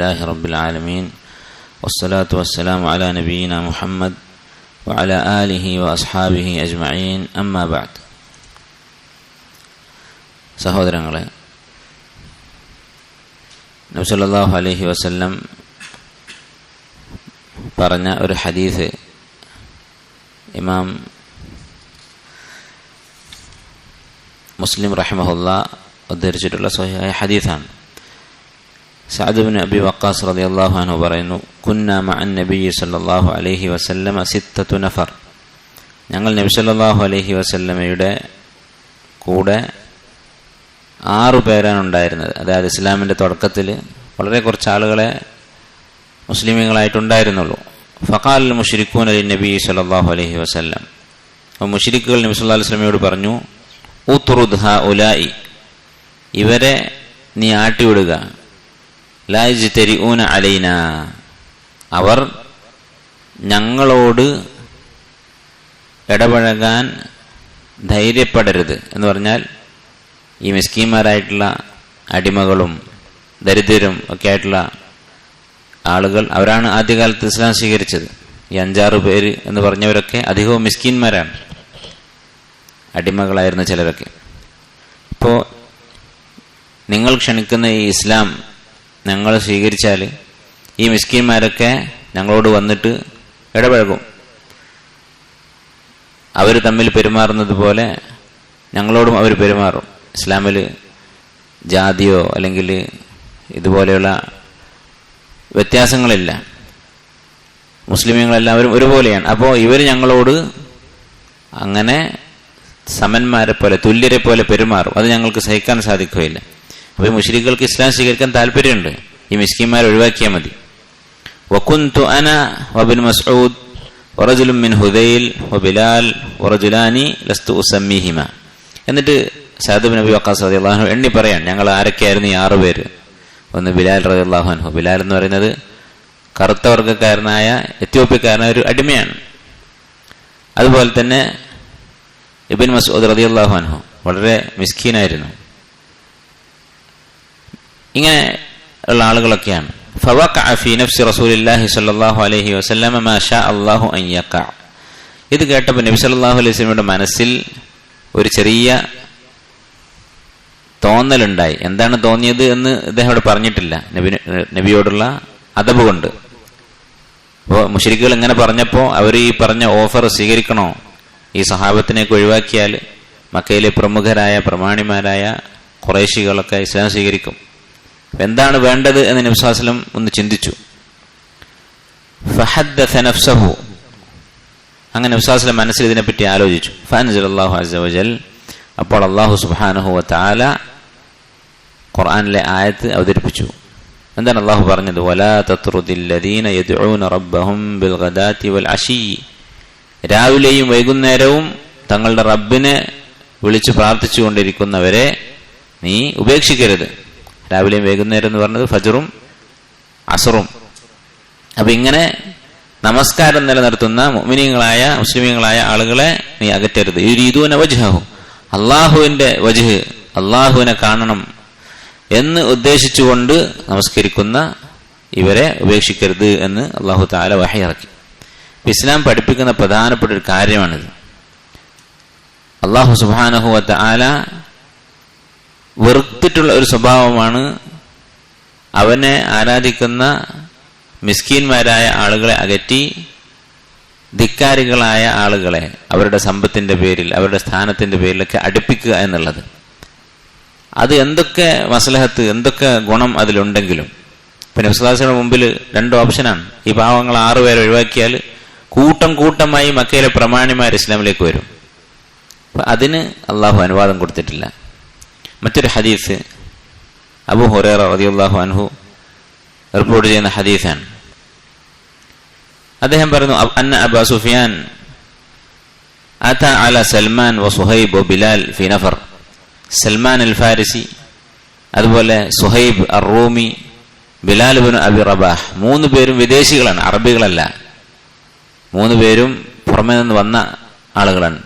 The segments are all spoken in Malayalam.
لله رب العالمين والصلاة والسلام على نبينا محمد وعلى آله وأصحابه أجمعين أما بعد സഹോദരങ്ങളെ നബ്സല്ലാഹു അലൈഹി വസല്ലം പറഞ്ഞ ഒരു ഹദീസ് ഇമാം മുസ്ലിം റഹിമഹുല്ല ഉദ്ധരിച്ചിട്ടുള്ള സ്വഹിയായ ഹദീസാണ് സഅദുബിൻ അബി വക്കാസ് റളിയല്ലാഹു അൻഹു പറയുന്നു കുന്ന മഅൻ നബി സല്ലല്ലാഹു അലൈഹി വസല്ലമ സിത്തത്തു നഫർ. ഞങ്ങൾ നബി സല്ലല്ലാഹു അലൈഹി വസല്ലമയുടെ കൂടെ ആറു പേരാണ് ഉണ്ടായിരുന്നത്. അതായത് ഇസ്ലാമിന്റെ തുടക്കത്തിൽ വളരെ കുറച്ച് ആളുകളെ മുസ്ലിമീങ്ങളായിട്ടുണ്ടായിരുന്നുള്ളൂ ഫഖാൽ മുഷരിക്കൂൻ അലി നബി സല്ലല്ലാഹു അലൈഹി വസല്ലം. അപ്പോൾ മുഷരിക്കുകൾ നബി സല്ലല്ലാഹു അലൈഹി വസല്ലമയോട് പറഞ്ഞു ഊത്തുറുദ്ഹ ഉലായി ഇവരെ നീ ആട്ടിവിടുക. ഊന അലൈന. അവർ ഞങ്ങളോട് ഇടപഴകാൻ ധൈര്യപ്പെടരുത് എന്ന് പറഞ്ഞാൽ ഈ മിസ്കീമാരായിട്ടുള്ള അടിമകളും ദരിദ്രരും ഒക്കെ ആയിട്ടുള്ള ആളുകൾ അവരാണ് ആദ്യകാലത്ത് ഇസ്ലാം സ്വീകരിച്ചത്. ഈ അഞ്ചാറ് പേര് എന്ന് പറഞ്ഞവരൊക്കെ അധികവും മിസ്കീന്മാരാണ് അടിമകളായിരുന്ന ചിലരൊക്കെ. ഇപ്പോൾ നിങ്ങൾ ക്ഷണിക്കുന്ന ഈ ഇസ്ലാം ഞങ്ങൾ സ്വീകരിച്ചാൽ ഈ മിസ്കിന്മാരൊക്കെ ഞങ്ങളോട് വന്നിട്ട് ഇടപഴകും. അവർ തമ്മിൽ പെരുമാറുന്നത് പോലെ ഞങ്ങളോടും അവർ പെരുമാറും. ഇസ്ലാമിൽ ജാതിയോ അല്ലെങ്കിൽ ഇതുപോലെയുള്ള വ്യത്യാസങ്ങളില്ല. മുസ്ലിമീങ്ങളെല്ലാവരും ഒരുപോലെയാണ്. അപ്പോൾ ഇവർ ഞങ്ങളോട് അങ്ങനെ സമന്മാരെ പോലെ തുല്യരെ പോലെ പെരുമാറും. അത് ഞങ്ങൾക്ക് സഹിക്കാൻ സാധിക്കുകയില്ല. അപ്പോൾ ഈ ഇസ്ലാം സ്വീകരിക്കാൻ താല്പര്യമുണ്ട്. ഈ മിസ്കിന്മാരെ ഒഴിവാക്കിയാൽ മതി. അന മസ്ഊദ് മിൻ ഹുദൈൽ വബിലാൽ എന്നിട്ട് സാദബ് നബി വക്കാസ് റതി അള്ളാഹു എണ്ണി പറയാൻ ഞങ്ങൾ ആരൊക്കെയായിരുന്നു ഈ ആറു പേര്? ഒന്ന് ബിലാൽ റതി അള്ളാഹുഹു ബിലാൽ എന്ന് പറയുന്നത് കറുത്ത വർഗക്കാരനായ എത്യോപ്യക്കാരനായ ഒരു അടിമയാണ്. അതുപോലെ തന്നെ ഇബിൻ മസൂദ് റതി അള്ളാഹു അൻഹു വളരെ മിസ്കീനായിരുന്നു. ഇങ്ങനെ ഉള്ള ആളുകളൊക്കെയാണ് ഇത് കേട്ടപ്പോൾ നബി സല്ലാഹു അലൈഹി വസ്ലമിയുടെ മനസ്സിൽ ഒരു ചെറിയ തോന്നലുണ്ടായി. എന്താണ് തോന്നിയത് എന്ന് ഇദ്ദേഹം ഇവിടെ പറഞ്ഞിട്ടില്ല. നബി നബിയോടുള്ള അതബ് കൊണ്ട്. അപ്പോൾ മുഷരിക്കുകൾ ഇങ്ങനെ പറഞ്ഞപ്പോൾ അവർ ഈ പറഞ്ഞ ഓഫർ സ്വീകരിക്കണോ? ഈ സഹാബത്തിനെയൊക്കെ ഒഴിവാക്കിയാൽ മക്കയിലെ പ്രമുഖരായ പ്രമാണിമാരായ കുറേശികളൊക്കെ ഇസ്ലാം സ്വീകരിക്കും. എന്താണ് വേണ്ടത് എന്ന് നബ്സാസ്ലം ഒന്ന് ചിന്തിച്ചു. ഫഹദ്സഹു അങ്ങനെ നബ്സാസ്ലം മനസ്സിൽ ഇതിനെപ്പറ്റി ആലോചിച്ചു. ഫാൻസ് അള്ളാഹു അസവജൽ അപ്പോൾ അള്ളാഹു സുബാനഹു താല ഖുർആാനിലെ ആയത്ത് അവതരിപ്പിച്ചു. എന്താണ് അള്ളാഹു പറഞ്ഞത്? വലാ റബ്ബഹും ബിൽ ഗദാതി വൽ അശീ രാവിലെയും വൈകുന്നേരവും തങ്ങളുടെ റബ്ബിനെ വിളിച്ച് പ്രാർത്ഥിച്ചുകൊണ്ടിരിക്കുന്നവരെ നീ ഉപേക്ഷിക്കരുത്. രാവിലെയും വൈകുന്നേരം എന്ന് പറഞ്ഞത് ഫജറും അസറും. അപ്പൊ ഇങ്ങനെ നമസ്കാരം നിലനിർത്തുന്ന മുമിനിയങ്ങളായ മുസ്ലിമീങ്ങളായ ആളുകളെ നീ അകറ്റരുത്. ഈ രീതുവിനെ വജ്ഹു അള്ളാഹുവിന്റെ വജുഹ് അള്ളാഹുവിനെ കാണണം എന്ന് ഉദ്ദേശിച്ചുകൊണ്ട് നമസ്കരിക്കുന്ന ഇവരെ ഉപേക്ഷിക്കരുത് എന്ന് അള്ളാഹു താല വഹയിറക്കി ഇസ്ലാം പഠിപ്പിക്കുന്ന പ്രധാനപ്പെട്ട ഒരു കാര്യമാണിത്. അള്ളാഹു സുബാനഹുവത്ത ആല വെറുത്തിട്ടുള്ള ഒരു സ്വഭാവമാണ് അവനെ ആരാധിക്കുന്ന മിസ്കീന്മാരായ ആളുകളെ അകറ്റി ധിക്കാരികളായ ആളുകളെ അവരുടെ സമ്പത്തിന്റെ പേരിൽ അവരുടെ സ്ഥാനത്തിന്റെ പേരിലൊക്കെ അടുപ്പിക്കുക എന്നുള്ളത്. അത് എന്തൊക്കെ മസലഹത്ത് എന്തൊക്കെ ഗുണം അതിലുണ്ടെങ്കിലും. പിന്നെ വിശ്വാസിയുടെ മുമ്പിൽ രണ്ട് ഓപ്ഷനാണ്. ഈ പാവങ്ങൾ ആറുപേരെ ഒഴിവാക്കിയാൽ കൂട്ടം കൂട്ടമായി മക്കയിലെ പ്രമാണിമാർ ഇസ്ലാമിലേക്ക് വരും. അപ്പം അതിന് അള്ളാഹു അനുവാദം കൊടുത്തിട്ടില്ല. മറ്റൊരു ഹദീസ് അബു ഹുറേറ റളിയല്ലാഹു അൻഹു റിപ്പോർട്ട് ചെയ്യുന്ന ഹദീസാണ്. അദ്ദേഹം പറഞ്ഞു അന്ന അബ സുഫിയാൻ അത അല സൽമാൻ വ സുഹൈബ് വ ബിലാൽ ഫി നഫർ. സൽമാൻ അൽ ഫാരിസി അതുപോലെ Suhaib ar Rumi Bilal bin Abi Rabah മൂന്ന് പേരും വിദേശികളാണ് അറബികളല്ല. മൂന്ന് പേരും പുറമെ നിന്ന് വന്ന ആളുകളാണ്.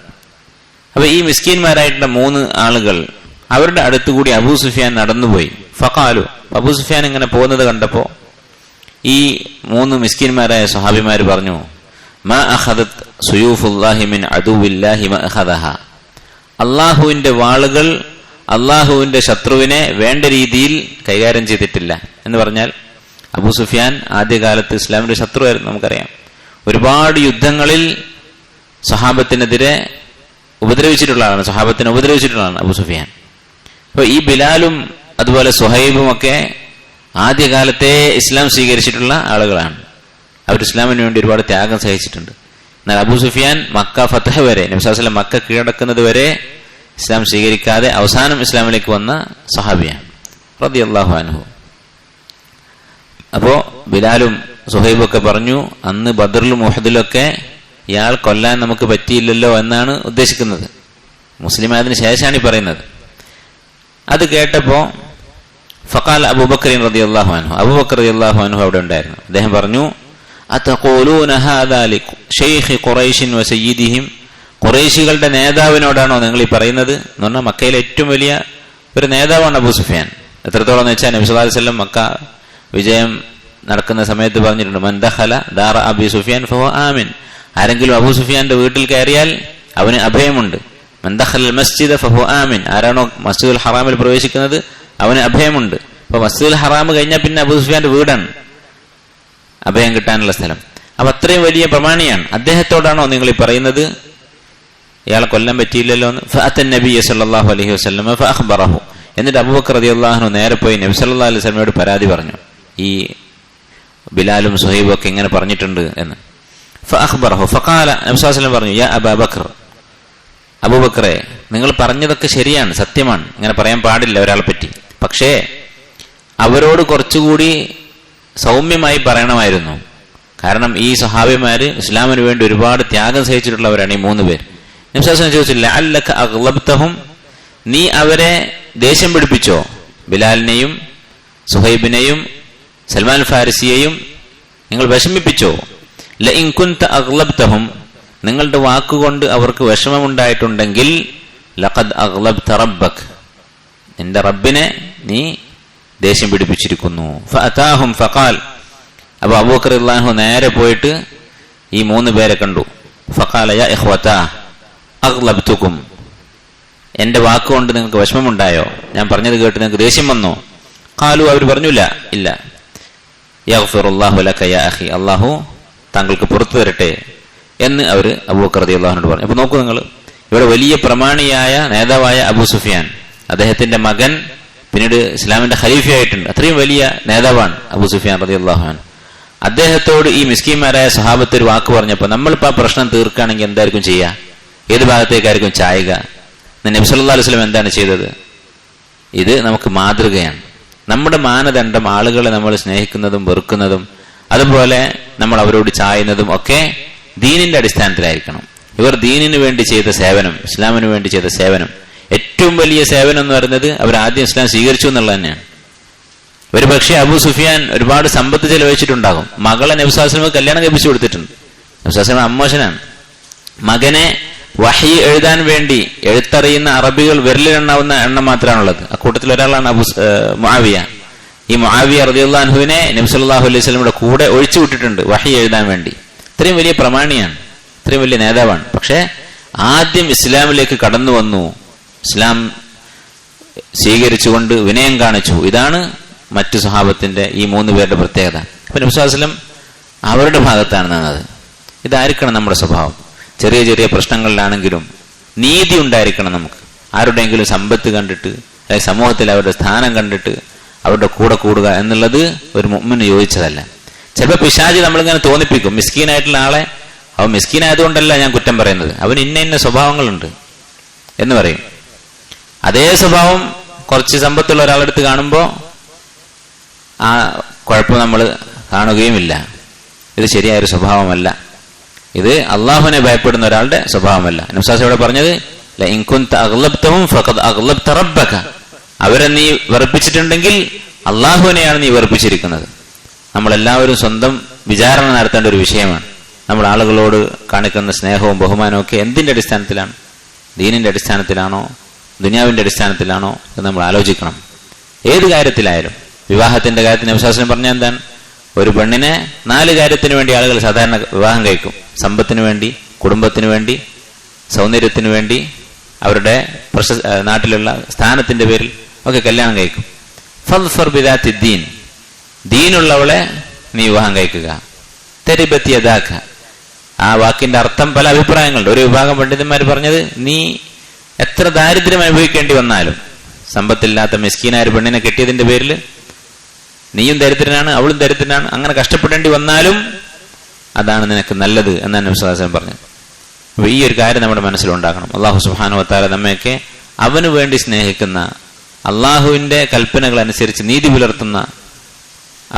അപ്പൊ ഈ മിസ്കീന്മാരായിട്ടുള്ള മൂന്ന് ആളുകൾ അവരുടെ അടുത്തുകൂടി അബൂ സുഫിയാൻ നടന്നുപോയി. ഫക്കാലു അബൂ സുഫിയാൻ ഇങ്ങനെ പോകുന്നത് കണ്ടപ്പോ ഈ മൂന്ന് മിസ്കിന്മാരായ സ്വഹാബിമാർ പറഞ്ഞു അള്ളാഹുവിന്റെ വാളുകൾ അള്ളാഹുവിന്റെ ശത്രുവിനെ വേണ്ട രീതിയിൽ കൈകാര്യം ചെയ്തിട്ടില്ല. എന്ന് പറഞ്ഞാൽ അബൂ സുഫിയാൻ ആദ്യകാലത്ത് ഇസ്ലാമിന്റെ ശത്രുവായിരുന്നു നമുക്കറിയാം. ഒരുപാട് യുദ്ധങ്ങളിൽ സഹാബത്തിനെതിരെ ഉപദ്രവിച്ചിട്ടുള്ളതാണ് സഹാബത്തിനെ ഉപദ്രവിച്ചിട്ടുള്ളതാണ് അബൂ സുഫിയാൻ. അപ്പൊ ഈ ബിലാലും അതുപോലെ സുഹൈബും ഒക്കെ ആദ്യകാലത്തെ ഇസ്ലാം സ്വീകരിച്ചിട്ടുള്ള ആളുകളാണ്. അവർ ഇസ്ലാമിന് വേണ്ടി ഒരുപാട് ത്യാഗം സഹിച്ചിട്ടുണ്ട്. എന്നാൽ അബൂ സുഫിയാൻ മക്ക ഫത്തഹ വരെ നബ്സാസ്ലം മക്ക കീഴടക്കുന്നത് വരെ ഇസ്ലാം സ്വീകരിക്കാതെ അവസാനം ഇസ്ലാമിലേക്ക് വന്ന സഹാബിയാണ്. റതി അള്ളാഹു അനുഭവം അപ്പോ ബിലാലും സുഹൈബൊക്കെ പറഞ്ഞു അന്ന് ബദറിലും മുഹദിലൊക്കെ ഇയാൾ കൊല്ലാൻ നമുക്ക് പറ്റിയില്ലല്ലോ എന്നാണ് ഉദ്ദേശിക്കുന്നത്. മുസ്ലിം ആയതിനു ശേഷമാണ് ഈ പറയുന്നത്. അത് കേട്ടപ്പോ ഫക്കാൽ അബൂബക്കറിൻ റതി അള്ളാഹു അനു അബൂബക്കർ റതി അള്ളാഹു അവിടെ ഉണ്ടായിരുന്നു. അദ്ദേഹം പറഞ്ഞു ഖുറൈശികളുടെ നേതാവിനോടാണോ നിങ്ങൾ ഈ പറയുന്നത്? എന്ന് പറഞ്ഞാൽ മക്കയിലെ ഏറ്റവും വലിയ ഒരു നേതാവാണ് അബൂ സുഫിയാൻ. എത്രത്തോളം വെച്ചാൽ നബി മക്ക വിജയം നടക്കുന്ന സമയത്ത് പറഞ്ഞിട്ടുണ്ട് മന്ദഹല ദാറ അബി സുഫിയാൻ ഫോ ആമിൻ. ആരെങ്കിലും അബൂ സുഫിയാന്റെ വീട്ടിൽ കയറിയാൽ അവന് അഭയമുണ്ട്. മന്ദഹൽ മസ്ജിദ് ഫഹു ആമിൻ ആരാണോ മസ്ജിദുൽ ഹറാമിൽ പ്രവേശിക്കുന്നത്? അവന് അഭയമുണ്ട്. അപ്പൊ മസ്ജിദുൽ ഹറാം കഴിഞ്ഞാൽ പിന്നെ അബു സുഫിയാന്റെ വീടാണ്. അഭയം കിട്ടാനുള്ള സ്ഥലം. അപ്പൊ അത്രയും വലിയ പ്രമാണിയാണ്. അദ്ദേഹത്തോടാണോ നിങ്ങൾ ഈ പറയുന്നത്? ഇയാളെ കൊല്ലം പറ്റിയില്ലല്ലോ എന്ന്. അലൈഹി ഫഅഖ്ബറഹു എന്നിട്ട് അബൂബക്കർ റളിയല്ലാഹു നേരെ പോയി നബി സല്ലാ അലൈഹി സ്വലമയോട് പരാതി പറഞ്ഞു. ഈ ബിലാലും സുഹൈബും ഒക്കെ ഇങ്ങനെ പറഞ്ഞിട്ടുണ്ട് എന്ന്. ഫഅഖ്ബറഹു ഫഖാല നബി സല്ലല്ലാഹു പറഞ്ഞു യാ അബൂബക്കർ അബൂബക്കറെ നിങ്ങൾ പറഞ്ഞതൊക്കെ ശരിയാണ് സത്യമാണ്. ഇങ്ങനെ പറയാൻ പാടില്ല ഒരാളെ പറ്റി പക്ഷേ അവരോട് കുറച്ചുകൂടി സൗമ്യമായി പറയണമായിരുന്നു. കാരണം ഈ സഹാബിമാര് ഇസ്ലാമിന് വേണ്ടി ഒരുപാട് ത്യാഗം സഹിച്ചിട്ടുള്ളവരാണ് ഈ മൂന്ന് പേർ നിംസാസനം ചോദിച്ചില്ല അല്ലക്ക അഗ്ലബ്തഹും? നീ അവരെ ദേഷ്യം പിടിപ്പിച്ചോ? ബിലാലിനെയും സുഹൈബിനെയും സൽമാൻ ഫാരിസിയെയും നിങ്ങൾ വിഷമിപ്പിച്ചോ? ല ഇൻകുന്ത അഗ്ലബ്തഹും നിങ്ങളുടെ വാക്കുകൊണ്ട് അവർക്ക് വിഷമമുണ്ടായിട്ടുണ്ടെങ്കിൽ ലഖദ് അഗ്ലബ്ത റബ്ബക്. നിന്റെ റബ്ബിനെ നീ ദേഷ്യം പിടിപ്പിച്ചിരിക്കുന്നു. ഫഅതാഹും ഫഖാൽ. അപ്പൊ അബൂബക്കർ ഇല്ലാഹു നേരെ പോയിട്ട് ഈ മൂന്ന് പേരെ കണ്ടു. ഫഖാല യാ ഇഖ്വതാ അഗ്ലബ്തുക്കും എന്റെ വാക്കുകൊണ്ട് നിങ്ങൾക്ക് വിഷമമുണ്ടായോ? ഞാൻ പറഞ്ഞത് കേട്ട് നിങ്ങൾക്ക് ദേഷ്യം വന്നോ? കാലു അവർ പറഞ്ഞില്ല. ഇല്ല. യഗ്ഫിറുല്ലാഹു ലക യാ അഖി. അല്ലാഹു താങ്കൾക്ക് പുറത്തു തരട്ടെ. എന്ന് അവർ അബൂബക്കർ റതി അള്ളാഹുനോട് പറഞ്ഞു. അപ്പൊ നോക്കൂ നിങ്ങൾ ഇവിടെ വലിയ പ്രമാണിയായ നേതാവായ അബൂ സുഫിയാൻ അദ്ദേഹത്തിന്റെ മകൻ പിന്നീട് ഇസ്ലാമിന്റെ ഖലീഫയായിട്ടുണ്ട്. അത്രയും വലിയ നേതാവാണ് അബൂ സുഫിയാൻ റതി അള്ളാഹുൻ അദ്ദേഹത്തോട് ഈ മിസ്കിന്മാരായ സഹാബത്ത് ഒരു വാക്ക് പറഞ്ഞപ്പോൾ നമ്മളിപ്പോൾ ആ പ്രശ്നം തീർക്കുകയാണെങ്കിൽ എന്തായിരിക്കും ചെയ്യുക ഏത് ഭാഗത്തേക്കായിരിക്കും ചായുക? നബി സല്ലല്ലാഹു അലൈഹി എന്താണ് ചെയ്തത്? ഇത് നമുക്ക് മാതൃകയാണ്. നമ്മുടെ മാനദണ്ഡം ആളുകളെ നമ്മൾ സ്നേഹിക്കുന്നതും വെറുക്കുന്നതും അതുപോലെ നമ്മൾ അവരോട് ചായുന്നതും ഒക്കെ ദീനിന്റെ അടിസ്ഥാനത്തിലായിരിക്കണം. ഇവർ ദീനിന് വേണ്ടി ചെയ്ത സേവനം ഇസ്ലാമിന് വേണ്ടി ചെയ്ത സേവനം. ഏറ്റവും വലിയ സേവനം എന്ന് പറയുന്നത് അവർ ആദ്യം ഇസ്ലാം സ്വീകരിച്ചു എന്നുള്ളത് തന്നെയാണ്. ഒരു പക്ഷേ അബു സുഫിയാൻ ഒരുപാട് സമ്പത്ത് ചെലവഴിച്ചിട്ടുണ്ടാകും. മകളെ നബ്സാസ്ലമ കല്യാണം കഴിപ്പിച്ചു കൊടുത്തിട്ടുണ്ട്. നബ്സാസ്ലമ അമ്മോശനാണ്. മകനെ വഹി എഴുതാൻ വേണ്ടി എഴുത്തറിയുന്ന അറബികൾ വിരലിലെണ്ണാവുന്ന എണ്ണം മാത്രമാണുള്ളത്. അക്കൂട്ടത്തിൽ ഒരാളാണ് അബു മാവിയ ഈ മുആവിയ റദിയുള്ളാൻഹുവിനെ നബ്സല്ലാഹു അലൈഹി സ്വലമിയുടെ കൂടെ ഒഴിച്ചു വിട്ടിട്ടുണ്ട് വഹി എഴുതാൻ വേണ്ടി. ഇത്രയും വലിയ പ്രമാണിയാണ് ഇത്രയും വലിയ നേതാവാണ്. പക്ഷേ ആദ്യം ഇസ്ലാമിലേക്ക് കടന്നു വന്നു. ഇസ്ലാം സ്വീകരിച്ചുകൊണ്ട് വിനയം കാണിച്ചു. ഇതാണ് മറ്റു സ്വഭാവത്തിന്റെ ഈ മൂന്ന് പേരുടെ പ്രത്യേകത. അപ്പൊ നബ്സാസ്ലം അവരുടെ ഭാഗത്താണ് നിന്നത് ഇതായിരിക്കണം നമ്മുടെ സ്വഭാവം. ചെറിയ ചെറിയ പ്രശ്നങ്ങളിലാണെങ്കിലും നീതി ഉണ്ടായിരിക്കണം നമുക്ക്. ആരുടെയെങ്കിലും സമ്പത്ത് കണ്ടിട്ട് അല്ലെങ്കിൽ സമൂഹത്തിൽ അവരുടെ സ്ഥാനം കണ്ടിട്ട് അവരുടെ കൂടെ കൂടുക എന്നുള്ളത് ഒരു മുമ്മിന് യോജിച്ചതല്ല. ചിലപ്പോൾ പിശാജി നമ്മളിങ്ങനെ തോന്നിപ്പിക്കും. മിസ്കീനായിട്ടുള്ള ആളെ അവൻ മിസ്കീനായതുകൊണ്ടല്ല ഞാൻ കുറ്റം പറയുന്നത്. അവൻ ഇന്ന ഇന്ന സ്വഭാവങ്ങളുണ്ട് എന്ന് പറയും. അതേ സ്വഭാവം കുറച്ച് സമ്പത്തുള്ള ഒരാളെടുത്ത് കാണുമ്പോൾ ആ കുഴപ്പം നമ്മൾ കാണുകയുമില്ല. ഇത് ശരിയായൊരു സ്വഭാവമല്ല. ഇത് അള്ളാഹുവിനെ ഭയപ്പെടുന്ന ഒരാളുടെ സ്വഭാവമല്ല. നുസാസ് ഇവിടെ പറഞ്ഞത് അവരെ നീ വെറുപ്പിച്ചിട്ടുണ്ടെങ്കിൽ അള്ളാഹുവിനെയാണ് നീ വെറുപ്പിച്ചിരിക്കുന്നത്. നമ്മളെല്ലാവരും സ്വന്തം വിചാരണ നടത്തേണ്ട ഒരു വിഷയമാണ്. നമ്മൾ ആളുകളോട് കാണിക്കുന്ന സ്നേഹവും ബഹുമാനവും ഒക്കെ എന്തിന്റെ അടിസ്ഥാനത്തിലാണ്? ദീനിന്റെ അടിസ്ഥാനത്തിലാണോ? ദുനിയാവിന്റെ അടിസ്ഥാനത്തിലാണോ? എന്ന് നമ്മൾ ആലോചിക്കണം. ഏത് കാര്യത്തിലായാലും. വിവാഹത്തിന്റെ കാര്യത്തിന് വിശ്വാസം പറഞ്ഞാൽ എന്താണ്? ഒരു പെണ്ണിനെ നാല് കാര്യത്തിന് വേണ്ടി ആളുകൾ സാധാരണ വിവാഹം കഴിക്കും. സമ്പത്തിന് വേണ്ടി കുടുംബത്തിന് വേണ്ടി സൗന്ദര്യത്തിന് വേണ്ടി അവരുടെ പ്രശ നാട്ടിലുള്ള സ്ഥാനത്തിന്റെ പേരിൽ ഒക്കെ കല്യാണം കഴിക്കും. ഫർ ബിദാത്തി ദീൻ. ദീനുള്ളവളെ നീ വിവാഹം കഴിക്കുക. തെരിബത്തി യഥാക്ക. ആ വാക്കിന്റെ അർത്ഥം പല അഭിപ്രായങ്ങളുണ്ട്. ഒരു വിഭാഗം പണ്ഡിതന്മാർ പറഞ്ഞത് നീ എത്ര ദാരിദ്ര്യം അനുഭവിക്കേണ്ടി വന്നാലും സമ്പത്തില്ലാത്ത മിസ്കീനായ പെണ്ണിനെ കെട്ടിയതിന്റെ പേരിൽ നീയും ദരിദ്രനാണ് അവളും ദരിദ്രനാണ് അങ്ങനെ കഷ്ടപ്പെടേണ്ടി വന്നാലും അതാണ് നിനക്ക് നല്ലത് എന്നാണ് വിശ്വാസം പറഞ്ഞത് അപ്പൊ ഈ ഒരു കാര്യം നമ്മുടെ മനസ്സിലുണ്ടാക്കണം അള്ളാഹു സുബാനു വത്താല നമ്മയൊക്കെ അവന് വേണ്ടി സ്നേഹിക്കുന്ന അള്ളാഹുവിന്റെ കൽപ്പനകൾ അനുസരിച്ച് നീതി പുലർത്തുന്ന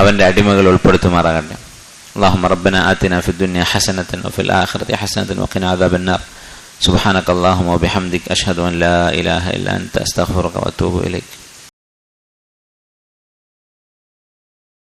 അവന്റെ അടിമകൾ ഉൾപ്പെടുത്തുമാറാകട്ടെ اللهم ربنا آتنا في الدنيا حسنة وفي الآخرة حسنة وقنا عذاب النار سبحانك اللهم وبحمدك أشهد أن لا إله إلا أنت أستغفرك وأتوب إليك